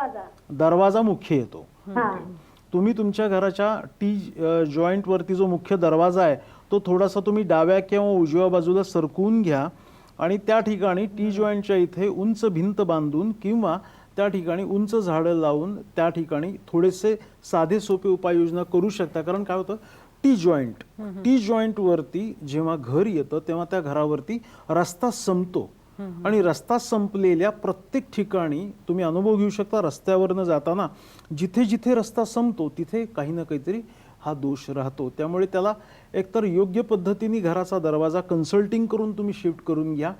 दरवाजा. दरवाजा मुख्य येतो हा. तुम्ही तुमच्या घराच्या टी जॉईंट वरती जो मुख्य दरवाजा आहे तो थोडासा तुम्ही डाव्या किंवा उजव्या बाजूला सरकवून घ्या आणि त्या ठिकाणी टी जॉईंटच्या इथे उंच भिंत बांधून किंवा त्या ठिकाणी उंच झाडं लावून त्या ठिकाणी थोडेसे साधे सोपे उपाययोजना करू शकता. कारण काय होतं? टी जॉईंट टी जॉईंट वरती जेव्हा घर येतं तेव्हा त्या घरावरती रस्ता संपतो. आणि रस्ता संपलेल्या प्रत्येक ठिकाणी तुम्ही अनुभव घेऊ शकता रस्त्यावरनं जाताना जिथे जिथे रस्ता संपतो तिथे काही ना काहीतरी हा दोष राहतो. त्यामुळे त्याला एकतर योग्य पद्धतीने घराचा दरवाजा कन्सल्टिंग करून तुम्ही शिफ्ट करून घ्या.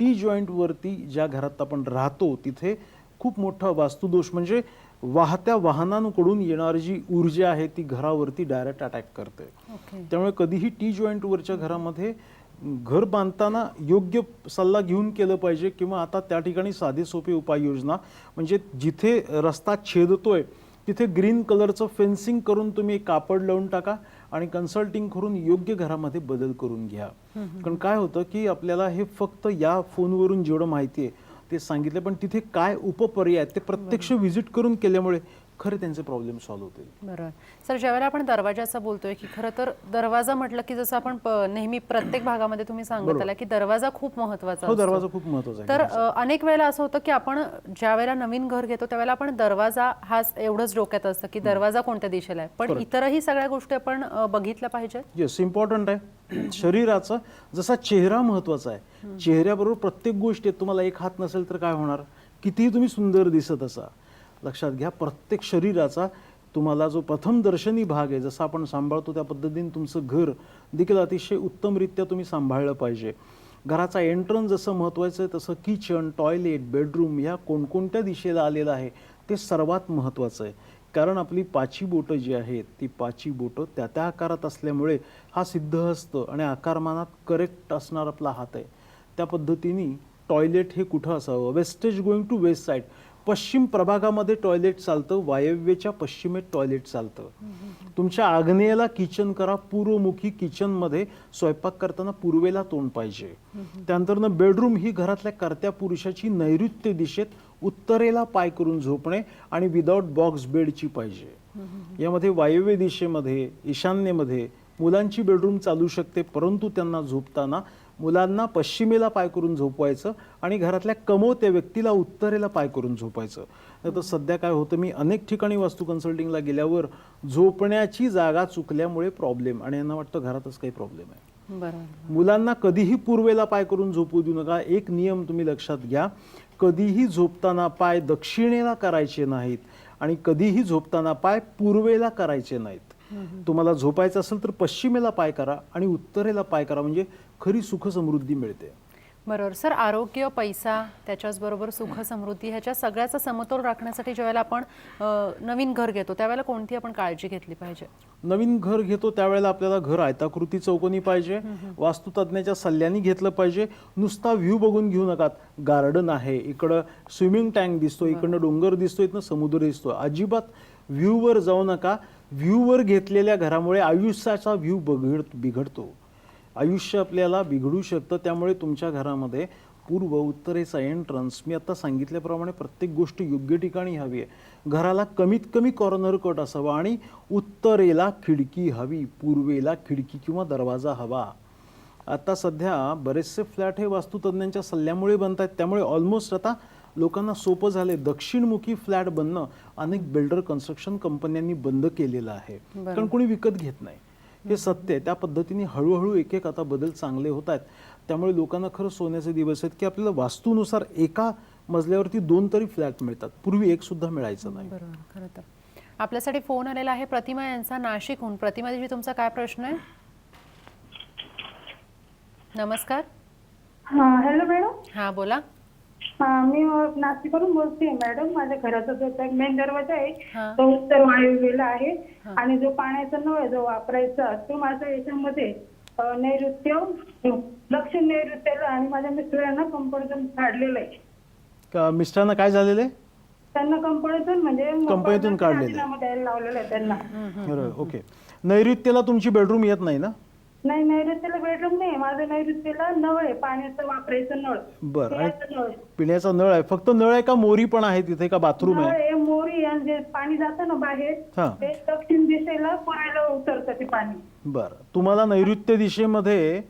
टी जॉईंट वरती ज्या घरात आपण राहतो तिथे खूप मोठा वास्तुदोष म्हणजे वाहत्या वाहनांकडून येणारी जी ऊर्जा आहे ती घरावरती डायरेक्ट अटॅक करते. ओके त्यामुळे कधीही टी जॉईंट वरच्या घरामध्ये घर बांधताना योग्य सल्ला घेऊन केलं पाहिजे किंवा आता त्या ठिकाणी साधे सोपे उपाययोजना. म्हणजे जिथे रस्ता छेदतोय तिथे ग्रीन कलरचं फेन्सिंग करून तुम्ही कापड लावून टाका आणि कन्सल्टिंग करून योग्य घरामध्ये बदल करून घ्या. कारण काय होतं की आपल्याला हे फक्त या फोनवरून जेवढं माहिती आहे ते सांगितलं पण तिथे काय उपपर्याय ते प्रत्यक्ष व्हिजिट करून केल्यामुळे खरे त्यांचे प्रॉब्लेम सॉल्व्ह होतील. बरोबर सर ज्यावेळेला आपण दरवाजाचं बोलतोय की खरं तर दरवाजा म्हटलं की जसं आपण नेहमी प्रत्येक भागामध्ये तुम्ही सांगत आला की दरवाजा खूप महत्त्वाचा हो. दरवाजा खूप महत्त्वाचा तर अनेक वेळेला असं होतं की आपण ज्या वेळेला नवीन घर घेतो त्यावेळेला आपण दरवाजा हा एवढंच डोक्यात असतं की दरवाजा कोणत्या दिशेला आहे. पण इतरही सगळ्या गोष्टी आपण बघितल्या पाहिजेत. येस इम्पॉर्टंट आहे. शरीराचा जसा चेहरा महत्त्वाचा आहे चेहऱ्याबरोबर प्रत्येक गोष्टीत तुम्हाला एक हात नसेल तर काय होणार? कितीही तुम्ही सुंदर दिसत असा लक्षात घ्या प्रत्येक शरीराचा तुम्हाला जो प्रथम दर्शनी भाग आहे जसा आपण सांभाळतो त्या पद्धतीने तुमचं घर देखील अतिशय उत्तमरित्या तुम्ही सांभाळलं पाहिजे. घराचा एंट्रन्स जसं महत्त्वाचं आहे तसं किचन टॉयलेट बेडरूम ह्या कोणकोणत्या दिशेला आलेलं आहे ते सर्वात महत्त्वाचं आहे. कारण आपली पाची बोटं जी आहेत ती पाची बोटं त्या त्या आकारात असल्यामुळे हा सिद्धहस्त आणि आकारमानात करेक्ट असणार आपला हात आहे. त्या पद्धतीने टॉयलेट हे कुठं असावं? Wastage going to west side पश्चिम प्रभागामध्ये टॉयलेट चालतं वायव्येच्या पश्चिमेत टॉयलेट चालतं. तुमच्या आग्नेयला किचन करा पूर्वमुखी किचनमध्ये स्वयंपाक करताना पूर्वेला तोंड पाहिजे. त्यानंतरनं बेडरूम ही घरातल्या कर्त्या पुरुषाची नैऋत्य दिशेत उत्तरेला पाय करून झोपणे आणि विदाउट बॉक्स बेडची पाहिजे. यामध्ये वायव्य दिशेमध्ये ईशान्येमध्ये मुलांची बेडरूम चालू शकते परंतु त्यांना झोपताना मुलांना पश्चिमेला पाय करून झोपवायचं आणि घरातल्या कमवत्या व्यक्तीला उत्तरेला पाय करून झोपायचं. नाही तर सध्या काय होतं मी अनेक ठिकाणी वास्तू कन्सल्टिंगला गेल्यावर झोपण्याची जागा चुकल्यामुळे प्रॉब्लेम आणि यांना वाटतं घरातच काही प्रॉब्लेम आहे. मुलांना कधीही पूर्वेला पाय करून झोपू देऊ नका. एक नियम तुम्ही लक्षात घ्या. कधीही झोपताना पाय दक्षिणेला करायचे नाहीत आणि कधीही झोपताना पाय पूर्वेला करायचे नाहीत. तुम्हाला झोपायचं असेल तर पश्चिमेला पाय करा आणि उत्तरेला पाय करा म्हणजे खरी सुख समृद्धी मिळते. बरोबर. सर आरोग्य पैसा त्याच्याचबरोबर सुख समृद्धी ह्याच्या सगळ्याचा समतोल राखण्यासाठी ज्यावेळेला आपण नवीन घर घेतो त्यावेळेला कोणती आपण काळजी घेतली पाहिजे? नवीन घर घेतो त्यावेळेला आपल्याला घर आयताकृती चौकोनी पाहिजे वास्तुतज्ञाच्या सल्ल्याने घेतलं पाहिजे. नुसता व्ह्यू बघून घेऊ नका गार्डन आहे इकडं स्विमिंग टँक दिसतो इकडनं डोंगर दिसतो इथनं समुद्र दिसतो. अजिबात व्ह्यूवर जाऊ नका. व्ह्यूवर घेतलेल्या घरामुळे आयुष्याचा व्ह्यू बिघड बिघडतो. आयुष्य आपल्याला बिघडू शकतं त्यामुळे तुमच्या घरामध्ये पूर्व उत्तरेचा एंट्रन्स मी आता सांगितल्याप्रमाणे प्रत्येक गोष्ट योग्य ठिकाणी हवी आहे. घराला कमीत कमी कॉर्नर कट असावा आणि उत्तरेला खिडकी हवी पूर्वेला खिडकी किंवा दरवाजा हवा. आता सध्या बरेचसे फ्लॅट हे वास्तुतज्ञांच्या सल्ल्यामुळे बनत आहेत त्यामुळे ऑलमोस्ट आता लोकांना सोपं झाले दक्षिणमुखी फ्लॅट बनणं अनेक बिल्डर कन्स्ट्रक्शन कंपन्यांनी बंद केलेलं आहे. कारण कोणी विकत घेत नाही. हे सत्य आहे. त्या पद्धतीने हळूहळू एक एक आता बदल चांगले होत आहेत. त्यामुळे लोकांना खरं सोन्याचे दिवस आहेत की आपल्याला वास्तूनुसार एका मजल्यावरती दोन तरी फ्लॅट मिळतात. पूर्वी एक सुद्धा मिळायचं नाही. बरोबर. खरं तर. आपल्यासाठी फोन आलेला आहे. प्रतिमा यांचा नाशिकहून. प्रतिमा देवी तुमचा काय प्रश्न आहे? नमस्कार. हा हॅलो मॅडम हा बोला. हा मी नाशिकवरून बोलते मॅडम माझ्या घराचा जो मेन दरवाजा आहे हा. तो उत्तर वायव्येला आहे. आणि जो पाण्याचा नळ जो वापरायचा तो माझ्या याच्यामध्ये अं, नैऋत्य दक्षिण नैऋत्याला आणि माझ्या मिस्टरांना कंपनीतून काढलेलं आहे. का मिस्टरांना काय झालेलं आहे? त्यांना कंपनीतून म्हणजे कंपनीतून काढलेलं आहे. राजीनामा द्यायला लावलेलं आहे त्यांना. बरोबर ओके. नैऋत्यला तुमची बेडरूम येत नाही ना? नाही नैऋत्याला बेडरूम नाही माझं नैऋत्याला नळ आहे. पाण्याचं वापरायचं नळ. बरं आणि पिण्याचं नळ. आहे. पिण्याचा नळ आहे. फक्त नळ आहे का मोरी पण आहे तिथे का बाथरूम नळ आहे आहे. ईशान जे पाणी जातं ना बाहेर हा. ते दक्षिण दिशेला पूर्वेला उतरतं ते पाणी. बरं. तुम्हाला नैऋत्य दिशेमध्ये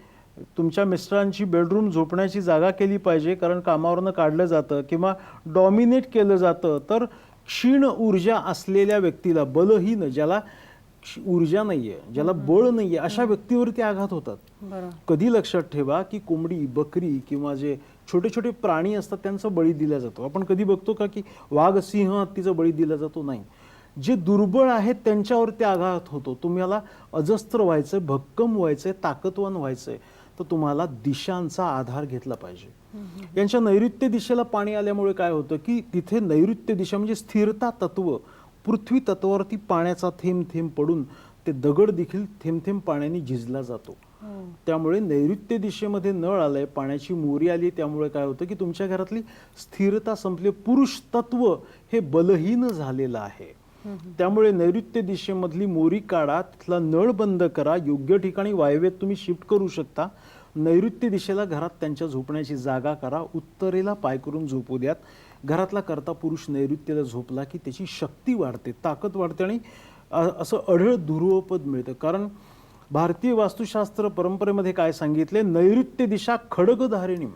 तुमच्या मिस्टरांची बेडरूम झोपण्याची जागा केली पाहिजे कारण कामावरनं काढलं जातं किंवा डॉमिनेट केलं जातं. तर क्षीण ऊर्जा असलेल्या व्यक्तीला बलहीन ज्याला ऊर्जा नाहीये ज्याला बळ नाहीये अशा व्यक्तीवरती आघात होतात. कधी लक्षात ठेवा की कोंबडी बकरी किंवा जे छोटे छोटे प्राणी असतात त्यांचा बळी दिला जातो. आपण कधी बघतो का की वाघ सिंह हत्तीचा बळी दिला जातो? नाही. जे दुर्बळ आहेत त्यांच्यावरती आघात होतो. तुम्हाला अजस्त्र व्हायचंय भक्कम व्हायचंय ताकदवान व्हायचंय तर तुम्हाला दिशांचा आधार घेतला पाहिजे. यांच्या नैऋत्य दिशेला पाणी आल्यामुळे काय होतं की तिथे नैऋत्य दिशा म्हणजे स्थिरता तत्व. पृथ्वी तत्वावरती पाण्याचा थेंब थेंब पडून ते दगड देखील थेंब थेंब पाण्याने झिजला जातो. त्यामुळे नैऋत्य दिशेमध्ये नळ आलंय पाण्याची मोरी आली त्यामुळे काय होतं की तुमच्या घरातली स्थिरता संपली पुरुष तत्व हे बलहीन झालेलं आहे. त्यामुळे नैऋत्य दिशेमधली मोरी काढा तिथला नळ बंद करा योग्य ठिकाणी वायव्येत तुम्ही शिफ्ट करू शकता. नैऋत्य दिशेला घरात त्यांच्या झोपण्याची जागा करा उत्तरेला पाय करून झोपू द्यात. घरातला करता पुरुष नैऋत्येला झोपला की त्याची शक्ती वाढते ताकद वाढते आणि असं अढळ ध्रुवपद मिळतं. कारण भारतीय वास्तुशास्त्र परंपरेमध्ये काय सांगितले? नैऋत्य दिशा खडगधारिणी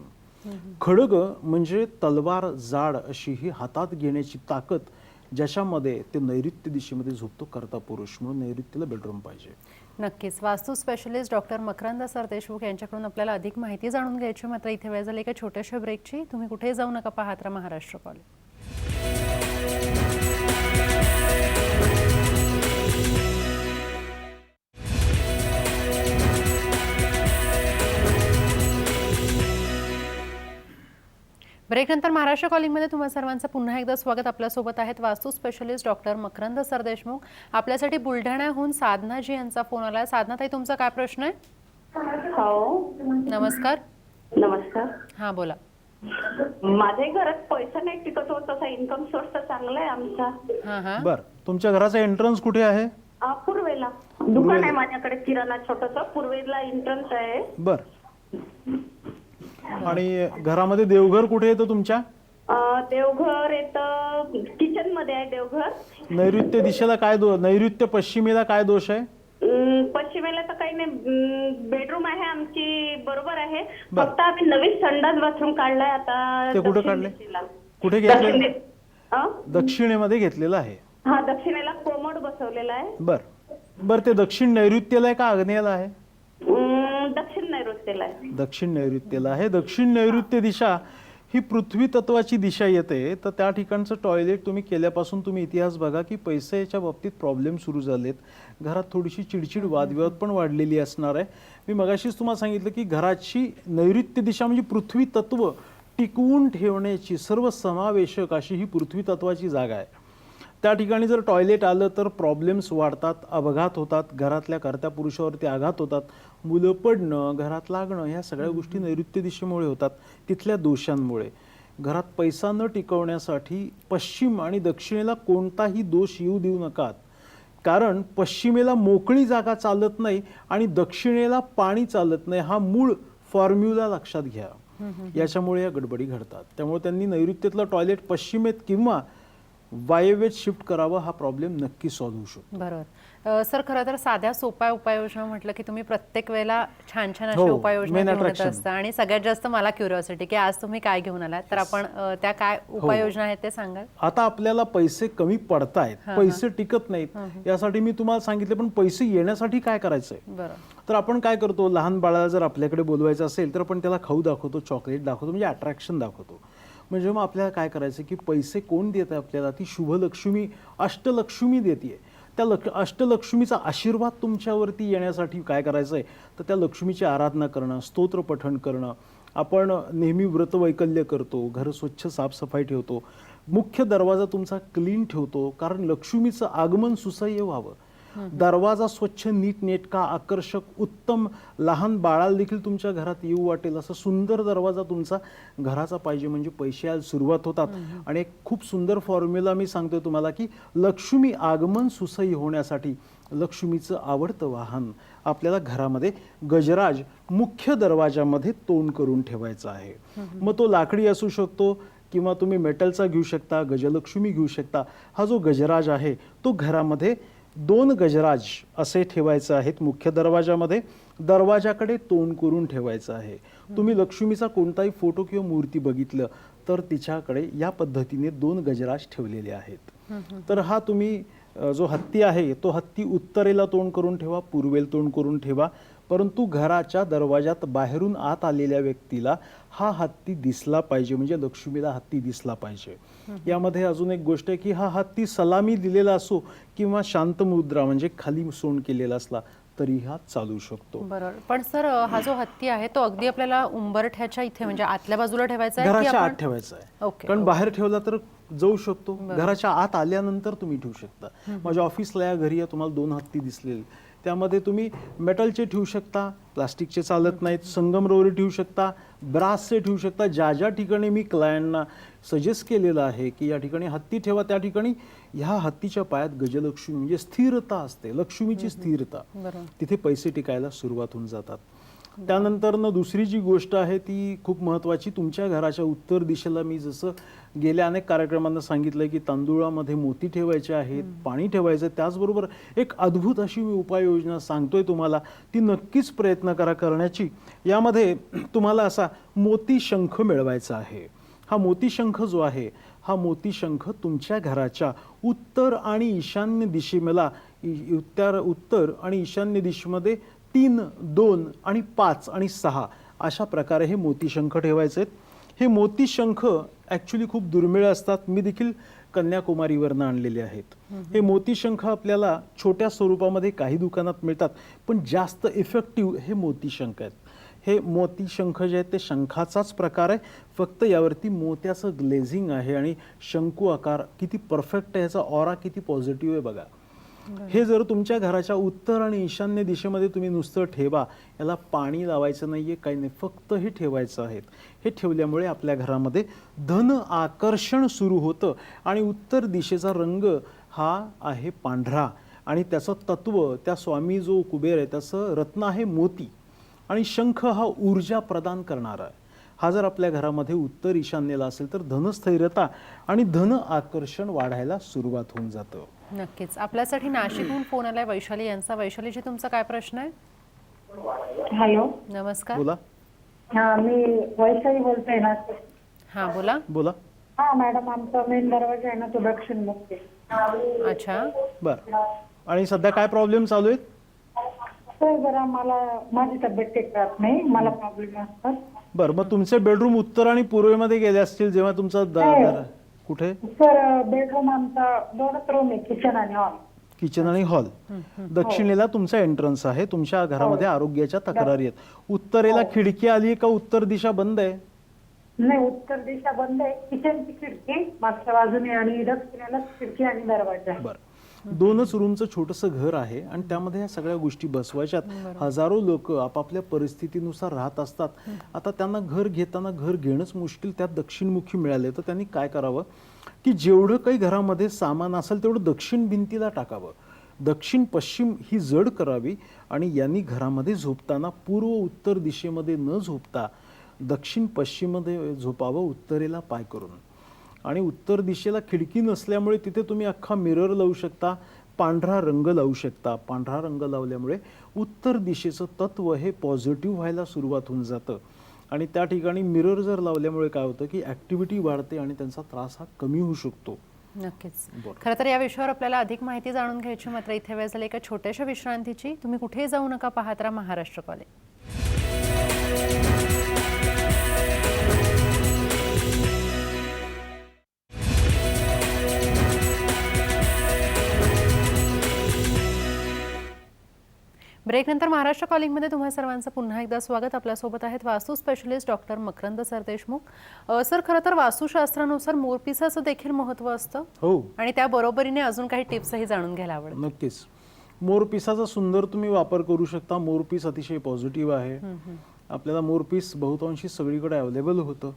खडग म्हणजे तलवार जाड अशी ही हातात घेण्याची ताकद ज्याच्यामध्ये ते नैऋत्य दिशेमध्ये झोपतो करता पुरुष म्हणून नैऋत्यला बेडरूम पाहिजे. नक्कीच. वास्तू स्पेशलिस्ट डॉक्टर मकरंद सरदेशमुख यांच्याकडून आपल्याला अधिक माहिती जाणून घ्यायची मात्र इथे वेळ झाली एका छोट्याशा ब्रेकची तुम्ही कुठेही जाऊ नका. पाहत राहा महाराष्ट्र कॉलेज. ब्रेकनंतर महाराष्ट्र कॉलिंगमध्ये तुम्हा सर्वांचं पुन्हा एकदा स्वागत. आपल्यासोबत आहेत वास्तू स्पेशलिस्ट डॉक्टर मकरंद सरदेशमुख आपल्यासाठी बुलढाण्याहून साधनाजी यांचा फोन आला साधना ताई तुमचा काय प्रश्न आहे? हो. नमस्कार. नमस्कार. हां बोला. माझ्याही घरात पैसा नाही टिकत होत तसा इन्कम सोर्स तर चांगला आहे आमचा. हां हां. बर तुमच्या घराचा एंट्रन्स कुठे आहे? आ, पूर्वेला. दुकान आहे माझ्याकडे किराणा छोटस. पूर्वेला एंट्रन्स आहे. बर. आणि घरामध्ये देवघर कुठे येतं तुमच्या? देवघर येतं किचनमध्ये आहे देवघर. नैऋत्य दिशेला काय दो नैऋत्य पश्चिमेला काय दोष आहे? अं, पश्चिमेला तर काही नाही. बेडरूम आहे आमची बरोबर आहे. बर. फक्त आम्ही नवीन संडास बाथरूम काढलाय आता ते कुठं दक्षिण? दिशेला. कुठे दक्षिण घेतलं दि-? दक्षिणेमध्ये घेतलेलं आहे. हा दक्षिणेला कोमड बसवलेला आहे. बर. बर ते दक्षिण नैऋत्येला आहे का आग्नेयाला आहे? नैऋत्येला आहे. दक्षिण नैऋत्येला आहे. दक्षिण नैऋत्य दिशा ही पृथ्वी तत्वाची दिशा येते. तर त्या ठिकाणचं टॉयलेट तुम्ही केल्यापासून तुम्ही इतिहास बघा की पैशाच्या बाबतीत प्रॉब्लेम सुरू झालेत. घरात थोडीशी चिडचिड वादविवाद पण वाढलेली असणार आहे. मी मगाशीच तुम्हाला सांगितलं की घराची नैऋत्य दिशा म्हणजे पृथ्वी तत्व टिकवून ठेवण्याची सर्व समावेशक अशी ही पृथ्वी तत्वाची जागा आहे. त्या ठिकाणी जर टॉयलेट आलं तर प्रॉब्लेम्स वाढतात अपघात होतात घरातल्या कर्त्या पुरुषावरती आघात होतात मुलं पडणं घरात लागणं ह्या सगळ्या गोष्टी नैऋत्य दिशेमुळे होतात तिथल्या दोषांमुळे. घरात पैसा न टिकवण्यासाठी पश्चिम आणि दक्षिणेला कोणताही दोष येऊ देऊ नकात. कारण पश्चिमेला मोकळी जागा चालत नाही आणि दक्षिणेला पाणी चालत नाही हा मूळ फॉर्म्युला लक्षात घ्या. याच्यामुळे या गडबडी घडतात. त्यामुळे त्यांनी नैऋत्येतलं टॉयलेट पश्चिमेत किंवा वायव्येत शिफ्ट करावं हा प्रॉब्लेम नक्की सॉल्व्ह होऊ शकतो. बरोबर. सर खरं तर साध्या सोप्या उपाययोजना म्हटलं की तुम्ही प्रत्येक वेळेला छान छान अशा हो, उपाययोजना attraction. असता आणि सगळ्यात जास्त मला क्युरिओसिटी की आज तुम्ही काय घेऊन आलात? तर आपण त्या काय हो. उपाययोजना आहेत ते सांगाल? आता आपल्याला पैसे कमी पडतायत पैसे टिकत नाहीत यासाठी मी तुम्हाला सांगितले पण पैसे येण्यासाठी काय करायचंय? तर आपण काय करतो लहान बाळाला जर आपल्याकडे बोलवायचं असेल तर आपण त्याला खाऊ दाखवतो चॉकलेट दाखवतो म्हणजे अट्रॅक्शन दाखवतो. म्हणजे मग आपल्याला काय करायचं की पैसे कोण देत आहे आपल्याला? ती शुभलक्ष्मी अष्टलक्ष्मी देते त्या लक्ष अष्टलक्ष्मीचा आशीर्वाद तुमच्यावरती येण्यासाठी काय करायचं आहे तर त्या लक्ष्मीची आराधना करणं स्तोत्र पठण करणं. आपण नेहमी व्रतवैकल्य करतो घर स्वच्छ साफसफाई ठेवतो. मुख्य दरवाजा तुमचा क्लीन ठेवतो कारण लक्ष्मीचं आगमन सुसह्य व्हावं. दरवाजा स्वच्छ नीट नेटका आकर्षक उत्तम लहान बाळाला देखील तुमच्या घरात येऊ वाटेल असा सुंदर दरवाजा तुमचा घराचा पाहिजे म्हणजे पैसे यायला सुरुवात होतात. आणि एक खूप सुंदर फॉर्म्युला मी सांगतोय तुम्हाला की लक्ष्मी आगमन सुसह्य होण्यासाठी लक्ष्मीचं आवडतं वाहन आपल्याला घरामध्ये गजराज मुख्य दरवाजामध्ये तोंड करून ठेवायचं आहे. मग तो लाकडी असू शकतो किंवा तुम्ही मेटलचा घेऊ शकता गजलक्ष्मी घेऊ शकता. हा जो गजराज आहे तो घरामध्ये दोन गजराज असे ठेवायचे आहेत मुख्य दरवाजामध्ये. दरवाजाकडे तोंड करून ठेवायचं आहे. तुम्ही लक्ष्मीचा कोणताही फोटो किंवा मूर्ती बघितलं तर तिच्याकडे या पद्धतीने दोन गजराज ठेवलेले आहेत. तर हा तुम्ही जो हत्ती आहे तो हत्ती उत्तरेला तोंड करून ठेवा पूर्वेला तोंड करून ठेवा. परंतु घराच्या दरवाजात बाहेरून आत आलेल्या व्यक्तीला हा हत्ती दिसला पाहिजे म्हणजे लक्ष्मीला हत्ती दिसला पाहिजे. यामध्ये अजून एक गोष्ट आहे की हा हत्ती सलामी दिलेला असो किंवा शांत मुद्रा म्हणजे खाली सोंड केलेला असला तरी हा चालू शकतो. बरोबर. पण सर हा जो हत्ती आहे तो अगदी आपल्याला उंबरठ्याच्या इथे म्हणजे आतल्या बाजूला ठेवायचा आहे घराच्या आत ठेवायचा आहे. ओके कारण बाहेर ठेवला तर जाऊ शकतो. घराच्या आत आल्यानंतर तुम्ही ठेवू शकता. माझ्या ऑफिसला या घरी या तुम्हाला दोन हत्ती दिसलेले. त्यामध्ये तुम्ही मेटलचे ठेवू शकता प्लास्टिकचे चालत नाहीत संगमरवरी ठेवू शकता ब्रासचे ठेवू शकता. ज्या ज्या ठिकाणी मी क्लायंटना सजेस्ट केलेलं आहे की या ठिकाणी हत्ती ठेवा त्या ठिकाणी ह्या हत्तीच्या पायात गजलक्ष्मी म्हणजे स्थिरता असते लक्ष्मीची स्थिरता. तिथे पैसे टिकायला सुरुवात होऊन जातात. त्यानंतर न दुसरी जी गोष्ट आहे ती खूप महत्त्वाची. तुमच्या घराच्या उत्तर दिशेला मी जसं गेल्या अनेक कार्यक्रमांना सांगितलं की तांदूळामध्ये मोती ठेवायचे आहेत पाणी ठेवायचं त्याचबरोबर एक अद्भुत अशी मी उपाययोजना सांगतोय तुम्हाला. ती नक्कीच प्रयत्न करा करण्याची. यामध्ये तुम्हाला असा मोती शंख मिळवायचा आहे. हा मोती शंख जो आहे हा मोती शंख तुमच्या घराच्या उत्तर आणि ईशान्य दिशेला इ- उत्तर उत्तर आणि ईशान्य दिशेमध्ये तीन दोन आणि पाच आणि सहा अशा प्रकारे हे मोतीशंख ठेवायचे आहेत. हे मोतीशंख ॲक्च्युली खूप दुर्मिळ असतात. मी देखील कन्याकुमारीवरनं आणलेले आहेत. हे मोतीशंख आपल्याला छोट्या स्वरूपामध्ये काही दुकानात मिळतात पण जास्त इफेक्टिव्ह हे मोतीशंख आहेत. हे मोती शंख जे आहेत ते शंखाचाच प्रकार आहे. फक्त यावरती मोत्याचं ग्लेझिंग आहे आणि शंकू आकार किती परफेक्ट आहे याचा ऑरा किती पॉझिटिव्ह आहे बघा. हे जर तुमच्या घराच्या उत्तर आणि ईशान्य दिशेमध्ये तुम्ही नुसतं ठेवा याला पाणी लावायचं नाही आहे काही नाही फक्त हे ठेवायचं आहेत. हे ठेवल्यामुळे आपल्या घरामध्ये धन आकर्षण सुरू होतं आणि उत्तर दिशेचा रंग हा आहे पांढरा आणि त्याचं तत्व त्या स्वामी जो कुबेर आहे त्याचं रत्न आहे मोती आणि शंख हा ऊर्जा प्रदान करणारा आहे. हा जर आपल्या घरामध्ये उत्तर ईशान्येला असेल तर धनस्थैर्यता आणि धन आकर्षण वाढायला सुरुवात होऊन जातं. नक्कीच. आपल्यासाठी नाशिकहून फोन आलाय वैशाली यांचा. वैशालीजी तुमचा काय प्रश्न आहे? हॅलो. नमस्कार. बोला. हा मी वैशाली बोलते ना. हा बोला. बोला. हा मॅडम आमचा मेन दरवाजा आहे ना तो दक्षिण मुखी. अच्छा. बर. आणि सध्या काय प्रॉब्लेम चालू आहेत? सर जरा मला माझी तब्येत ठीक राहत नाही. मला प्रॉब्लेम असतात बर मग तुमचे बेडरूम उत्तर आणि पूर्वेमध्ये गेले असतील जेव्हा तुमचा द- दर- कुठे? सर बेडरूम आमचा दोनच रूम आहे किचन आणि हॉल किचन आणि हॉल दक्षिणेला तुमचा एंट्रन्स आहे तुमच्या घरामध्ये आरोग्याच्या तक्रारी आहेत. उत्तरेला खिडकी आली का? उत्तर दिशा बंद आहे. नाही उत्तर दिशा बंद आहे. किचनची खिडकी मागच्या बाजूने आणि दक्षिणेला खिडकी आणि दरवाजा बर. दोनच रूमचं छोटंसं घर आहे आणि त्यामध्ये ह्या सगळ्या गोष्टी बसवायच्यात. हजारो लोक आपापल्या परिस्थितीनुसार राहत असतात. आता त्यांना घर घेताना घर घेणंच मुश्किल त्यात दक्षिणमुखी मिळाले तर त्यांनी काय करावं? की जेवढं काही घरामध्ये सामान असेल तेवढं दक्षिण भिंतीला टाकावं. दक्षिण पश्चिम ही जड करावी आणि यांनी घरामध्ये झोपताना पूर्व उत्तर दिशेमध्ये न झोपता दक्षिण पश्चिममध्ये झोपावं उत्तरेला पाय करून. आणि उत्तर दिशेला खिडकी नसल्यामुळे तिथे तुम्ही अख्खा मिरर लावू शकता पांढरा रंग लावू शकता. पांढरा रंग लावल्यामुळे उत्तर दिशेचं तत्व हे पॉझिटिव्ह व्हायला सुरुवात होऊन जातं. आणि त्या ठिकाणी मिरर जर लावल्यामुळे काय होतं की ॲक्टिव्हिटी वाढते आणि त्यांचा त्रास हा कमी होऊ शकतो. नक्कीच. खरं तर या विषयावर आपल्याला अधिक माहिती जाणून घ्यायची मात्र इथे वेळ झाली एका छोट्याशा विश्रांतीची. तुम्ही कुठेही जाऊ नका पाहत राहा महाराष्ट्र कॉलेज. ब्रेकनंतर महाराष्ट्र कॉलिंगमध्ये तुम्हा सर्वांचं पुन्हा एकदा स्वागत. आपल्यासोबत आहेत vastu specialist doctor Makarand Sardeshmukh sir खरं तर वास्तुशास्त्रानुसार मोरपिसाचं देखील महत्त्व असतं. हो. आणि त्या बरोबरीने अजून काही टिप्सही जाणून घ्यायला आवडेल. नक्कीच. मोरपिसाचा सुंदर तुम्ही वापर करू शकता. मोरपीस अतिशय पॉझिटिव्ह आहे. आपल्याला मोरपीस बहुतांशी सगळीकडे अवेलेबल होतं.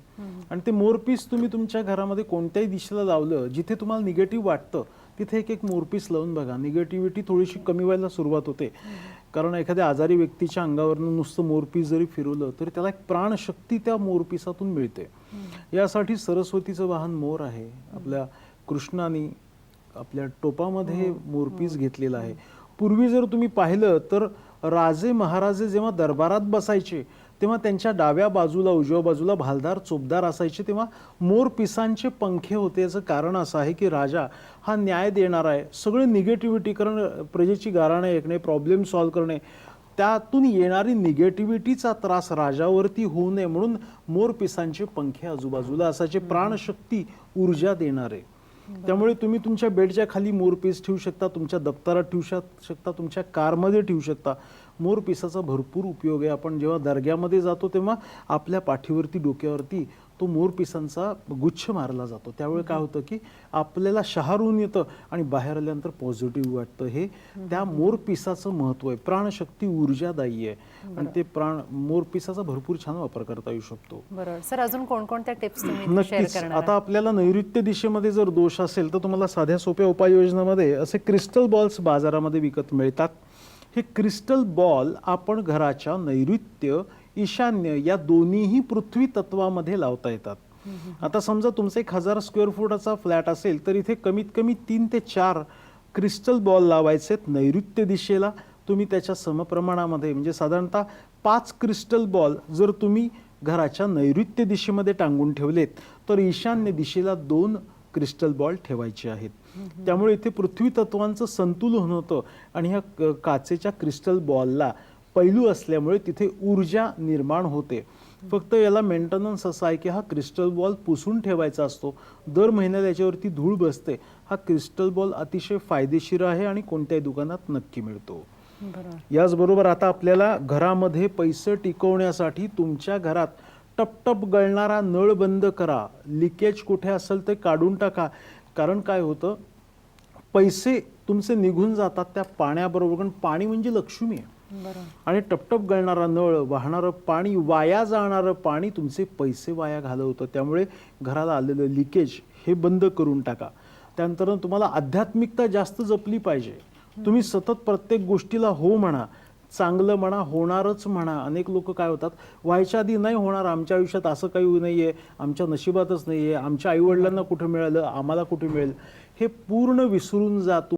आणि ते मोरपीस तुम्ही तुमच्या घरामध्ये कोणत्याही दिशेला लावलं जिथे तुम्हाला निगेटिव्ह वाटतं तिथे एक एक मोरपीस लावून बघा. निगेटिव्हिटी थोडीशी कमी व्हायला सुरुवात होते. कारण एखाद्या आजारी व्यक्तीच्या अंगावरनं नुसतं मोरपीस जरी फिरवलं तरी त्याला एक प्राणशक्ती त्या मोरपिसातून मिळते. यासाठी सरस्वतीचं वाहन मोर आहे. आपल्या कृष्णाने आपल्या टोपामध्ये मोरपीस घेतलेला आहे. पूर्वी जर तुम्ही पाहिलं तर राजे महाराजे जेव्हा दरबारात बसायचे तेव्हा त्यांच्या डाव्या बाजूला उजव्या बाजूला भालदार चोपदार असायचे. तेव्हा मोर पिसांचे पंखे होते. याचं कारण असं आहे की राजा हा न्याय देणारा आहे. सगळं निगेटिव्हिटी कारण प्रजेची गाराणे ऐकणे प्रॉब्लेम सॉल्व्ह करणे त्यातून येणारी निगेटिव्हिटीचा त्रास राजावरती होऊ नये म्हणून मोर पिसांचे पंखे आजूबाजूला असायचे. प्राणशक्ती ऊर्जा देणारे त्यामुळे तुम्ही तुमच्या बेडच्या खाली मोरपीस ठेवू शकता तुमच्या दप्तरात ठेवू शक- शकता तुमच्या कारमध्ये ठेवू शकता. मोरपिसाचा भरपूर उपयोग आहे. आपण जेव्हा दर्ग्यामध्ये जातो तेव्हा आपल्या पाठीवरती डोक्यावरती तो मोरपिसांचा गुच्छ मारला जातो. त्यावेळी काय होतं की आपल्याला शहारून येतं आणि बाहेर आल्यानंतर पॉझिटिव्ह वाटतं. हे त्या मोरपिसाचं महत्त्व आहे. प्राणशक्ती ऊर्जादायी आहे. आणि ते प्राण मोरपिसाचा भरपूर छान वापर करता येऊ शकतो. सर अजून कोणकोणत्या टिप्स नक्कीच. आता आपल्याला नैऋत्य दिशेमध्ये जर दोष असेल तर तुम्हाला साध्या सोप्या उपाययोजनामध्ये असे क्रिस्टल बॉल्स बाजारामध्ये विकत मिळतात. हे क्रिस्टल बॉल आपण घराच्या नैऋत्य ईशान्य या दोन्हीही पृथ्वी तत्वामध्ये लावता येतात. आता समजा तुमचा एक हजार स्क्वेअर फुटाचा फ्लॅट असेल तर इथे कमीत कमी तीन ते चार क्रिस्टल बॉल लावायचे नैऋत्य दिशेला. तुम्ही त्याच्या समप्रमाणामध्ये म्हणजे साधारणतः पाच क्रिस्टल बॉल जर तुम्ही घराच्या नैऋत्य दिशेमध्ये टांगून ठेवलेत तर ईशान्य दिशेला दोन क्रिस्टल बॉल ठेवायचे आहेत. त्यामुळे इथे पृथ्वी तत्वांचं संतुलन होतं आणि ह्या क- काचेच्या क्रिस्टल बॉलला पैलू असल्यामुळे तिथे ऊर्जा निर्माण होते. फक्त याला मेंटेनन्स असा आहे की हा क्रिस्टल बॉल पुसून ठेवायचा असतो. दर महिन्याला याच्यावरती धूळ बसते. हा क्रिस्टल बॉल अतिशय फायदेशीर आहे आणि कोणत्याही दुकानात नक्की मिळतो. बरोबर. याचबरोबर आता आपल्याला घरामध्ये पैसे टिकवण्यासाठी तुमच्या घरात टपटप गळणारा नळ बंद करा. लिकेज कुठे असेल ते काढून टाका. कारण काय होतं? पैसे तुमचे निघून जातात त्या पाण्याबरोबर. कारण पाणी म्हणजे लक्ष्मी आहे. आणि टपटप गळणारा नळ वाहणारं पाणी वाया जाणारं पाणी तुमचे पैसे वाया घालवतं. त्यामुळे घराला आलेलं लिकेज हे बंद करून टाका. त्यानंतर तुम्हाला आध्यात्मिकता जास्त जपली पाहिजे. तुम्ही सतत प्रत्येक गोष्टीला हो म्हणा चांगलं म्हणा होणारच म्हणा. अनेक लोक काय होतात व्हायच्या आधी नाही होणार आमच्या आयुष्यात असं काही नाही आहे आमच्या नशिबातच नाही आहे आमच्या आईवडिलांना कुठं मिळालं आम्हाला कुठे मिळेल? हे पूर्ण विसरून जातो.